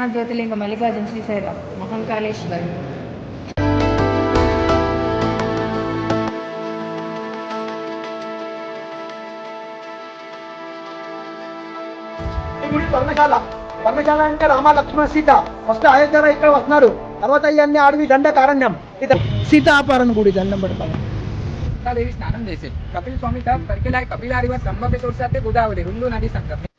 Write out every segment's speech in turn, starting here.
మహానా జ్యోతిలింగ మల్లికార్జున శ్రీశైలం మహంకాళేశ్వరి. గుడి పర్ణశాల. అంటే రామ లక్ష్మణ సీత. ఫస్ట్ అయోధ్య ఇక్కడ వస్తున్నారు. తర్వాత ఇవన్నీ అడవి దండ కారణ్యం. సీతాపారణ గుడి దండం పెడతాం దేవి స్నానం చేసి కపిల్ స్వామి కపిల కపిలారి సంభవ్య గోదావరి రెండు నది సంగతి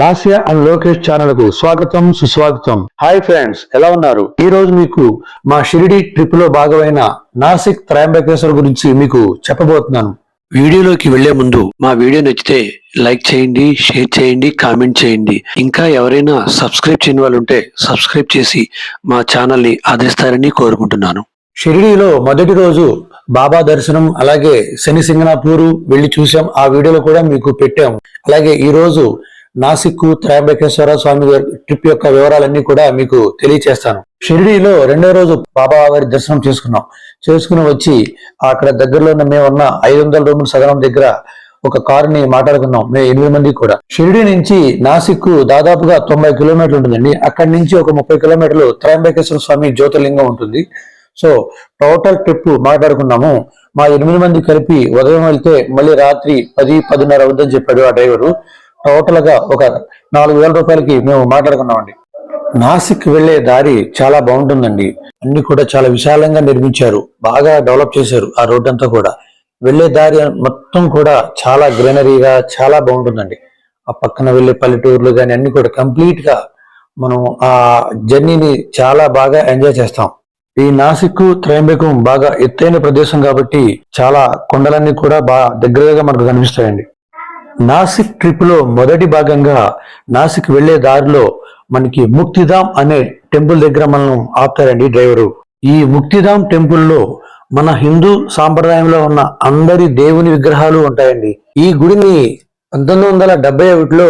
లాస్య అండ్ లోకేష్ ఛానల్కు స్వాగతం సుస్వాగతం. హాయ్ ఫ్రెండ్స్ ఎలా ఉన్నారు? ఈ రోజు మీకు మా షిరిడి ట్రిప్లో భాగమైన నాసిక్ త్రయంబకేశ్వర్ గురించి మీకు చెప్పబోతున్నాను. వీడియోలోకి వెళ్ళే ముందు మా వీడియో నచ్చితే లైక్ చేయండి షేర్ చేయండి కామెంట్ చేయండి. ఇంకా ఎవరైనా సబ్స్క్రైబ్ చేయని వాళ్ళు ఉంటే సబ్స్క్రైబ్ చేసి మా ఛానల్ని ఆదరిస్తారని కోరుకుంటున్నాను. షిరిడీలో మొదటి రోజు బాబా దర్శనం అలాగే శని సింగనాపూరు వెళ్ళి చూసాం. ఆ వీడియోలో కూడా మీకు పెట్టాం అలాగే ఈ రోజు నాసిక్ త్రయంబకేశ్వర స్వామి ట్రిప్ యొక్క వివరాలన్నీ కూడా మీకు తెలియచేస్తాను. షిరిడీలో రెండో రోజు బాబా వారి దర్శనం చేసుకున్నాం. చేసుకుని వచ్చి అక్కడ దగ్గరలో ఉన్న మేమున్న ఐదు వందల రూముల సదనం దగ్గర ఒక కారుని మాట్లాడుకున్నాం. మేము ఎనిమిది మంది కూడా. షిరిడి నుంచి నాసిక్ దాదాపుగా తొంభై కిలోమీటర్లు ఉంటుందండి. అక్కడి నుంచి ఒక ముప్పై కిలోమీటర్లు త్రయంబకేశ్వర స్వామి జ్యోతిర్లింగం ఉంటుంది. సో టోటల్ ట్రిప్ మాట్లాడుకున్నాము. మా ఎనిమిది మంది కలిపి ఉదయం వెళ్తే మళ్ళీ రాత్రి పది పదిన్నర అవుద్దని చెప్పాడు ఆ డ్రైవరు. టోటల్గా ఒక నాలుగు వేల రూపాయలకి మేము మాట్లాడుకున్నామండి. నాసిక్ వెళ్ళే దారి చాలా బాగుంటుందండి. అన్ని కూడా చాలా విశాలంగా నిర్మించారు. బాగా డెవలప్ చేశారు ఆ రోడ్ అంతా కూడా. వెళ్ళే దారి మొత్తం కూడా చాలా గ్రీనరీగా చాలా బాగుంటుందండి. ఆ పక్కన వెళ్ళే పల్లెటూర్లు కానీ అన్ని కూడా కంప్లీట్గా మనం ఆ జర్నీని చాలా బాగా ఎంజాయ్ చేస్తాం. ఈ నాసిక్ త్రయంబకం బాగా ఎత్తైన ప్రదేశం కాబట్టి చాలా కొండలన్నీ కూడా బాగా దగ్గరగా మనకు కనిపిస్తాయండి. నాసిక్ ట్రిప్లో మొదటి భాగంగా నాసిక్ వెళ్ళే దారిలో మనకి ముక్తిధామ్ అనే టెంపుల్ దగ్గర మనం ఆపుతారండి డ్రైవరు. ఈ ముక్తిధామ్ టెంపుల్లో మన హిందూ సాంప్రదాయంలో ఉన్న అందరి దేవుని విగ్రహాలు ఉంటాయండి. ఈ గుడిని పంతొమ్మిది వందల డెబ్బై ఒకటిలో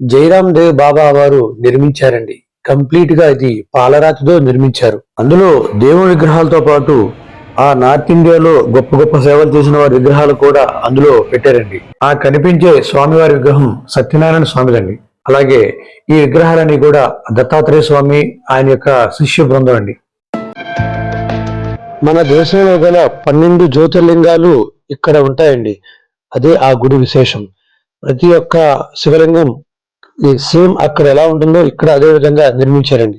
జైరామ్ దేవ్ బాబా వారు నిర్మించారండి. కంప్లీట్గా ఇది పాలరాతితో నిర్మించారు. అందులో దేవుని విగ్రహాలతో పాటు ఆ నార్త్ ఇండియాలో గొప్ప గొప్ప సేవలు చేసిన వారి విగ్రహాలు కూడా అందులో పెట్టారండి. ఆ కనిపించే స్వామివారి విగ్రహం సత్యనారాయణ స్వామిదండి. అలాగే ఈ విగ్రహాలన్నీ కూడా దత్తాత్రేయ స్వామి ఆయన యొక్క శిష్య బృందం అండి. మన దేశంలో గల పన్నెండు జ్యోతిర్లింగాలు ఇక్కడ ఉంటాయండి. అదే ఆ గుడి విశేషం. ప్రతి ఒక్క శివలింగం సేమ్ అక్కడ ఎలా ఉంటుందో ఇక్కడ అదే విధంగా నిర్మించారండి.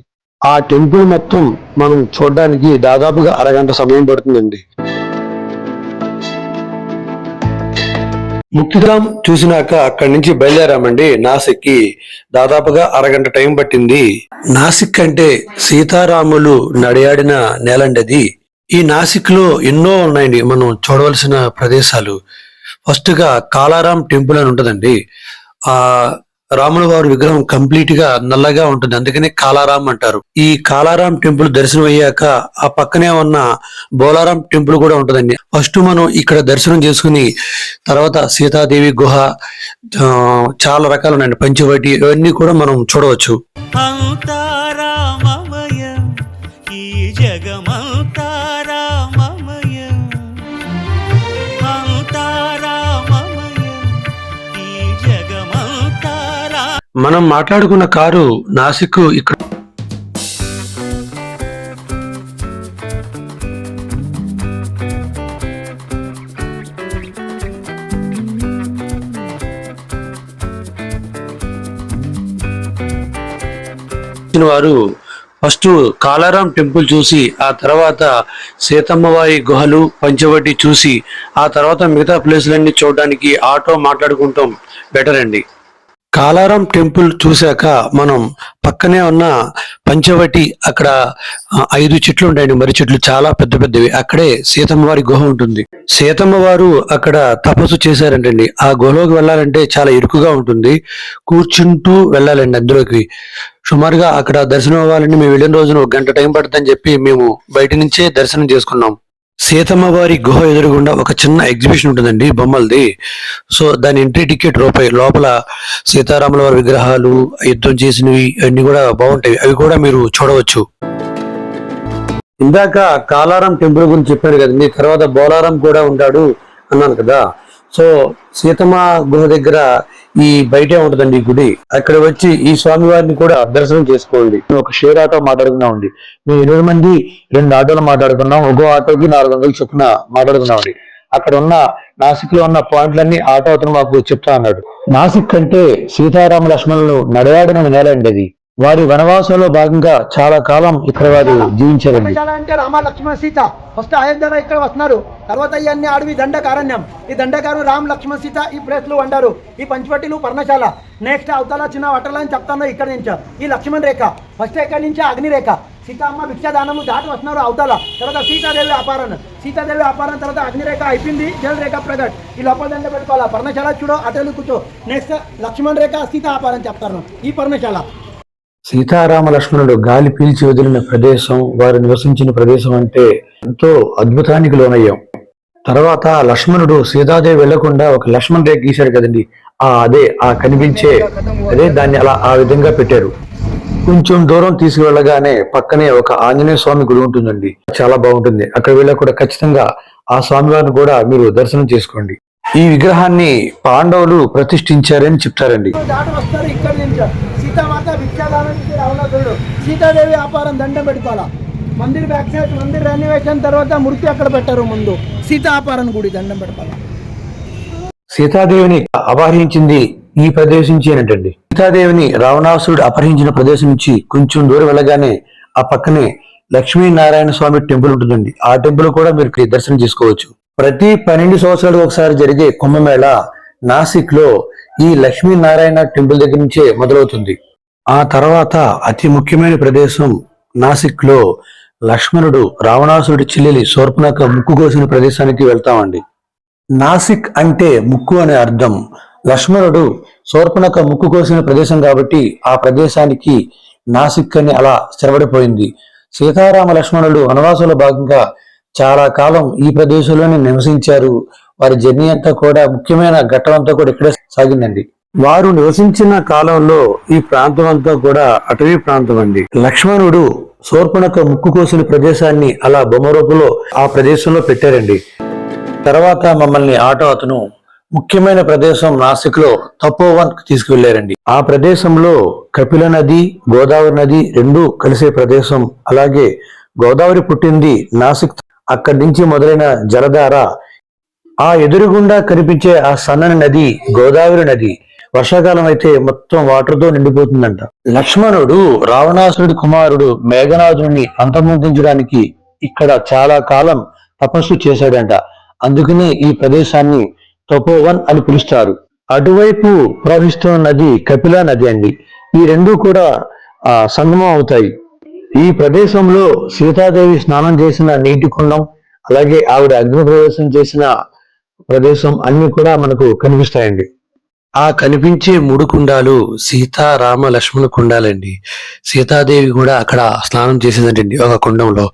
ఆ టెంపుల్ మొత్తం మనం చూడడానికి దాదాపుగా అరగంట సమయం పడుతుందండి. ముక్తిధాం చూసినాక అక్కడి నుంచి బయలుదేరామండి. నాసిక్కి దాదాపుగా అరగంట టైం పట్టింది. నాసిక్ అంటే సీతారాములు నడియాడిన నేలండి అది ఈ నాసిక్లో ఎన్నో ఉన్నాయండి మనం చూడవలసిన ప్రదేశాలు. ఫస్ట్గా కాలారాం టెంపుల్ అని ఉంటుందండి. ఆ రాముల వారి విగ్రహం కంప్లీట్గా నల్లగా ఉంటుంది. అందుకనే కాలారాం అంటారు. ఈ కాలారాం టెంపుల్ దర్శనం అయ్యాక ఆ పక్కనే ఉన్న బోలారాం టెంపుల్ కూడా ఉంటుందండి. ఫస్ట్ మనం ఇక్కడ దర్శనం చేసుకుని తర్వాత సీతాదేవి గుహ చాలా రకాలు ఉన్నాయండి. పంచవటి ఇవన్నీ కూడా మనం చూడవచ్చు. మనం మాట్లాడుకున్న కారు నాసిక్ ఇక్కడ. వారు ఫస్ట్ కాలారాం టెంపుల్ చూసి ఆ తర్వాత సీతమ్మవారి గుహలు పంచవటి చూసి ఆ తర్వాత మిగతా ప్లేసులన్నీ చూడడానికి ఆటో మాట్లాడుకుంటాం. బెటర్ అండి. కాలారం టెంపుల్ చూశాక మనం పక్కనే ఉన్న పంచవటి అక్కడ ఐదు చెట్లు ఉంటాయండి. మరి చెట్లు చాలా పెద్ద పెద్దవి. అక్కడే సీతమ్మ వారి గుహ ఉంటుంది. సీతమ్మ వారు అక్కడ తపస్సు చేశారంటండి. ఆ గుహలోకి వెళ్ళాలంటే చాలా ఇరుకుగా ఉంటుంది. కూర్చుంటూ వెళ్ళాలండి అందులోకి. సుమారుగా అక్కడ దర్శనం అవ్వాలని మేము వెళ్ళిన రోజున ఒక గంట టైం పడుతుందని చెప్పి మేము బయట నుంచే దర్శనం చేసుకున్నాం. సీతమ్మ వారి గుహ ఎదురుగుండా ఒక చిన్న ఎగ్జిబిషన్ ఉంటుందండి బొమ్మలది. సో దాని ఎంట్రీ టికెట్ రూపాయి లోపల సీతారాముల వారి విగ్రహాలు యుద్ధం చేసినవి అన్ని కూడా బాగుంటాయి. అవి కూడా మీరు చూడవచ్చు. ఇందాక కాలారం టెంపుల్ గురించి చెప్పాడు కదండి తర్వాత బోలారం కూడా ఉంటాడు అన్నాను కదా. సో సీతమ్మ గుహ దగ్గర ఈ బయటే ఉంటుందండి ఈ గుడి. అక్కడ వచ్చి ఈ స్వామి వారిని కూడా దర్శనం చేసుకోండి. ఒక షేర్ ఆటో మాట్లాడుకున్నా ఉంది మేము ఇరవై మంది రెండు ఆటోలు మాట్లాడుకున్నాం. ఒక్కో ఆటోకి నాలుగు వందలు చొప్పున మాట్లాడుకున్నామండి అక్కడ ఉన్న నాసిక్లో ఉన్న పాయింట్లన్నీ ఆటో అతను మాకు చెప్తా అన్నాడు. నాసిక్ అంటే సీతారామ లక్ష్మణులు నడవాడిన నేల అండి అది. వారి వనవాసంలో భాగంగా చాలా కాలం ఇక్కడ వారు జీవించారండి. అంటే రామ లక్ష్మణ సీత. ఫస్ట్ అయోధ్య ఇక్కడ వస్తున్నారు. తర్వాత ఇవన్నీ అడవి దండకారణ్యం. ఈ దండకారు రామ్ లక్ష్మణ్ సీత ఈ ప్లేస్లో వండారు. ఈ పంచవటిలు పర్ణశాల. నెక్స్ట్ అవతల చిన్న వటల అని చెప్తాను ఇక్కడ నుంచి. ఈ లక్ష్మణ్ రేఖ. ఫస్ట్ ఇక్కడ నుంచి అగ్నిరేఖ సీతమ్మ భిక్షాదానము దాటి వస్తున్నారు అవతల. తర్వాత సీతాదేవి అపారణ సీతాదేవి అపారణ తర్వాత అగ్నిరేఖ అయిపోయింది. జల రేఖ ప్రగట్. ఈ లోపల దండ పెట్టుకోవాలా? పర్ణశాల చూడో అటలు కూర్చో. నెక్స్ట్ లక్ష్మణ్ రేఖ సీత అపారణ చెప్తారు ఈ పర్ణశాల. సీతారామ లక్ష్మణుడు గాలి పీల్చి వదిలిన ప్రదేశం వారు నివసించిన ప్రదేశం అంటే ఎంతో అద్భుతానికి లోనయ్యాం. తర్వాత లక్ష్మణుడు సీతాదేవి వెళ్ళకుండా ఒక లక్ష్మణ్ రేఖ గీశాడు కదండి. ఆ అదే ఆ కనిపించే అదే దాన్ని అలా ఆ విధంగా పెట్టారు. కొంచెం దూరం తీసుకువెళ్ళగానే పక్కనే ఒక ఆంజనేయ స్వామి గుడి ఉంటుందండి. చాలా బాగుంటుంది. అక్కడ వెళ్ళా కూడా ఖచ్చితంగా ఆ స్వామివారిని కూడా మీరు దర్శనం చేసుకోండి. ఈ విగ్రహాన్ని పాండవులు ప్రతిష్ఠించారని చెప్తారండి. సీతామాత సీతాదేవి అపారం దండం పెట్టుకోవాలా? మందిర్ బ్యాక్ సైడ్ మందిర్ రెనోవేషన్ తర్వాత మృతి అక్కడ పెట్టారు ముందు. సీతాపారన్ గుడి దండం పెడతారు. సీతాదేవిని అపహరించింది ఈ ప్రదేశం నుంచి సీతాదేవిని రావణాసురుడు అపహరించిన ప్రదేశం నుంచి కొంచెం దూరం వెళ్ళగానే ఆ పక్కనే లక్ష్మీనారాయణ స్వామి టెంపుల్ ఉంటుందండి. ఆ టెంపుల్ కూడా మీరు దర్శనం చేసుకోవచ్చు. ప్రతి పన్నెండు సంవత్సరాలు ఒకసారి జరిగే కుంభమేళ నాసిక్లో ఈ లక్ష్మీనారాయణ టెంపుల్ దగ్గర నుంచే మొదలవుతుంది. ఆ తర్వాత అతి ముఖ్యమైన ప్రదేశం నాసిక్లో లక్ష్మణుడు రావణాసురుడి చెల్లెలి శూర్పణఖ ముక్కు కోసిన ప్రదేశానికి వెళ్తామండి. నాసిక్ అంటే ముక్కు అనే అర్థం. లక్ష్మణుడు శూర్పణఖ ముక్కు కోసిన ప్రదేశం కాబట్టి ఆ ప్రదేశానికి నాసిక్ అని అలా స్థిరపడిపోయింది. సీతారామ లక్ష్మణుడు వనవాసుల భాగంగా చాలా కాలం ఈ ప్రదేశంలోనే నివసించారు. వారి జర్నీ అంతా కూడా ముఖ్యమైన ఘట్టం అంతా కూడా ఇక్కడే సాగిందండి. వారు నివసించిన కాలంలో ఈ ప్రాంతం అంతా కూడా అటవీ ప్రాంతం అండి. లక్ష్మణుడు శూర్పణఖ ముక్కు కోసిన ప్రదేశాన్ని అలా బొమ్మరూపులో ఆ ప్రదేశంలో పెట్టారండి. తర్వాత మమ్మల్ని ఆటో అతను ముఖ్యమైన ప్రదేశం నాసిక్లో తపోవన్ తీసుకువెళ్ళారండి ఆ ప్రదేశంలో కపిల నది గోదావరి నది రెండు కలిసే ప్రదేశం. అలాగే గోదావరి పుట్టింది నాసిక్ అక్కడి నుంచి మొదలైన జలధార. ఆ ఎదురుగుండా కనిపించే ఆ సన్నని నది గోదావరి నది. వర్షాకాలం అయితే మొత్తం వాటర్తో నిండిపోతుందంట. లక్ష్మణుడు రావణాసురుడి కుమారుడు మేఘనాథుడిని అంతమొందించడానికి ఇక్కడ చాలా కాలం తపస్సు చేశాడంట. అందుకనే ఈ ప్రదేశాన్ని తపోవన్ అని పిలుస్తారు. అటువైపు ప్రవహిస్తున్న నది కపిలా నది అండి. ఈ రెండు కూడా ఆ సంగమం అవుతాయి. ఈ ప్రదేశంలో సీతాదేవి స్నానం చేసిన నీటి కుండం అలాగే ఆవిడ అగ్ని ప్రవేశం చేసిన ప్రదేశం అన్ని కూడా మనకు కనిపిస్తాయండి. ఆ కనిపించే మూడు కుండాలు సీతా రామ లక్ష్మణ కుండాలండి. సీతాదేవి కూడా అక్కడ స్నానం చేసేదంటండి ఒక కుండంలో.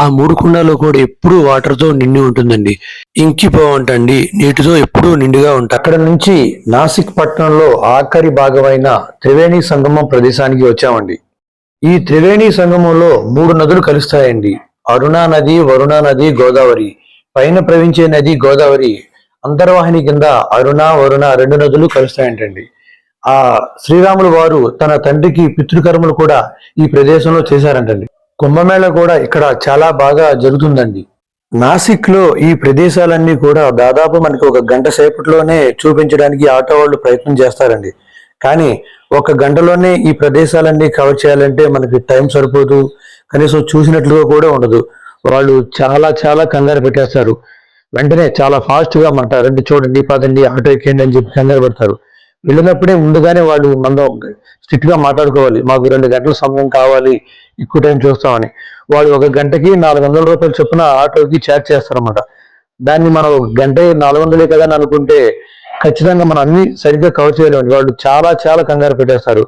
ఆ మూడు కుండాలు కూడా ఎప్పుడూ వాటర్తో నిండి ఉంటుందండి. ఇంకిపోవంటండి నీటితో ఎప్పుడూ నిండుగా ఉంటాయి అక్కడ నుంచి నాసిక్ పట్టణంలో ఆఖరి భాగమైన త్రివేణి సంగమం ప్రదేశానికి వచ్చామండి. ఈ త్రివేణి సంగమంలో మూడు నదులు కలుస్తాయండి. అరుణా నది వరుణా నది గోదావరి. పైన ప్రవహించే నది గోదావరి. అంతర్వాహిని కింద అరుణ వరుణ రెండు నదులు కలుస్తాయంటండి. ఆ శ్రీరాములు వారు తన తండ్రికి పితృకర్మలు కూడా ఈ ప్రదేశంలో చేశారంటండి. కుంభమేళ కూడా ఇక్కడ చాలా బాగా జరుగుతుందండి. నాసిక్లో ఈ ప్రదేశాలన్నీ కూడా దాదాపు మనకి ఒక గంట సేపట్లోనే చూపించడానికి ఆటో వాళ్ళు ప్రయత్నం చేస్తారండి. కానీ ఒక గంటలోనే ఈ ప్రదేశాలన్నీ కవర్ చేయాలంటే మనకి టైం సరిపోదు. కనీసం చూసినట్లుగా కూడా ఉండదు. వాళ్ళు చాలా చాలా కంగారు పెట్టేస్తారు. వెంటనే చాలా ఫాస్ట్గా మాట రండి చూడండి పదండి ఆటో ఎక్కండి అని చెప్పి కంగారు పెడతారు. వెళ్ళినప్పుడే ముందుగానే వాళ్ళు మనం స్ట్రిక్ట్గా మాట్లాడుకోవాలి. మాకు రెండు గంటల సమయం కావాలి ఎక్కువ టైం చూస్తామని. వాళ్ళు ఒక గంటకి నాలుగు వందల రూపాయలు చొప్పున ఆటోకి ఛార్జ్ చేస్తారన్నమాట. దాన్ని మనం ఒక గంట నాలుగు వందలే కదా అని అనుకుంటే ఖచ్చితంగా మనం అన్ని సరిగ్గా కవర్ చేయలేము వాళ్ళు చాలా చాలా కంగారు పెట్టేస్తారు.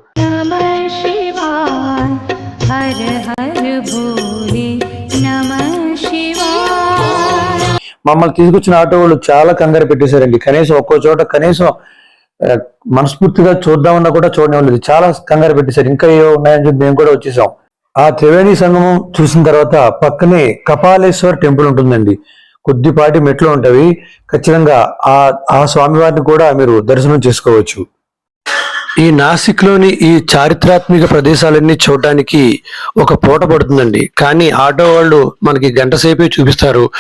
మమ్మల్ని తీసుకొచ్చిన ఆటో వాళ్ళు చాలా కంగారు పెట్టేశారండి. కనీసం ఒక్కో చోట కనీసం మనస్ఫూర్తిగా చూద్దామన్నా కూడా చూడనివ్వలేదు చాలా కంగారు పెట్టేశారు. ఇంకా ఏవో ఉన్నాయని చెప్పి మేము కూడా వచ్చేసాం. ఆ త్రివేణి సంగమం చూసిన తర్వాత పక్కనే కపాలేశ్వర్ టెంపుల్ ఉంటుందండి. కొద్దిపాటి మెట్లు ఉంటవి ఖచ్చితంగా ఆ ఆ స్వామివారిని కూడా మీరు దర్శనం చేసుకోవచ్చు. ఈ నాసిక్లోని ఈ చారిత్రాత్మక ప్రదేశాలన్నీ చూడడానికి ఒక పూట పడుతుందండి. కానీ ఆటో వాళ్ళు మనకి గంట సేపే చూపిస్తారు.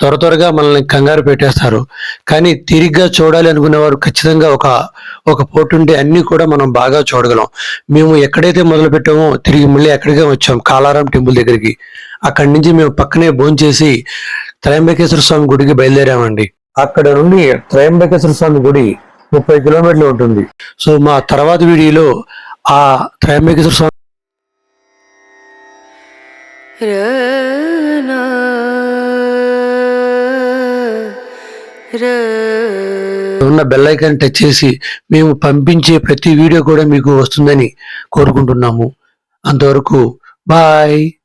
త్వర త్వరగా మనల్ని కంగారు పెట్టేస్తారు. కానీ తిరిగ్గా చూడాలి అనుకునేవారు ఖచ్చితంగా ఒక ఒక పూట ఉంటే అన్నీ కూడా మనం బాగా చూడగలం. మేము ఎక్కడైతే మొదలు పెట్టామో తిరిగి మళ్ళీ ఎక్కడికే వచ్చాం కాలారాం టెంపుల్ దగ్గరికి. అక్కడి నుంచి మేము పక్కనే భోంచేసి త్రయంబకేశ్వర స్వామి గుడికి బయలుదేరామండి. అక్కడ నుండి త్రయంబకేశ్వర స్వామి గుడి ముప్పై కిలోమీటర్లు ఉంటుంది. సో మా తర్వాత వీడియోలో ఆ త్రయంబకేశ్వర స్వామి ఉన్న బెల్ ఐకాన్ టచ్ చేసి మేము పంపించే ప్రతి వీడియో కూడా మీకు వస్తుందని కోరుకుంటున్నాము. అంతవరకు బాయ్.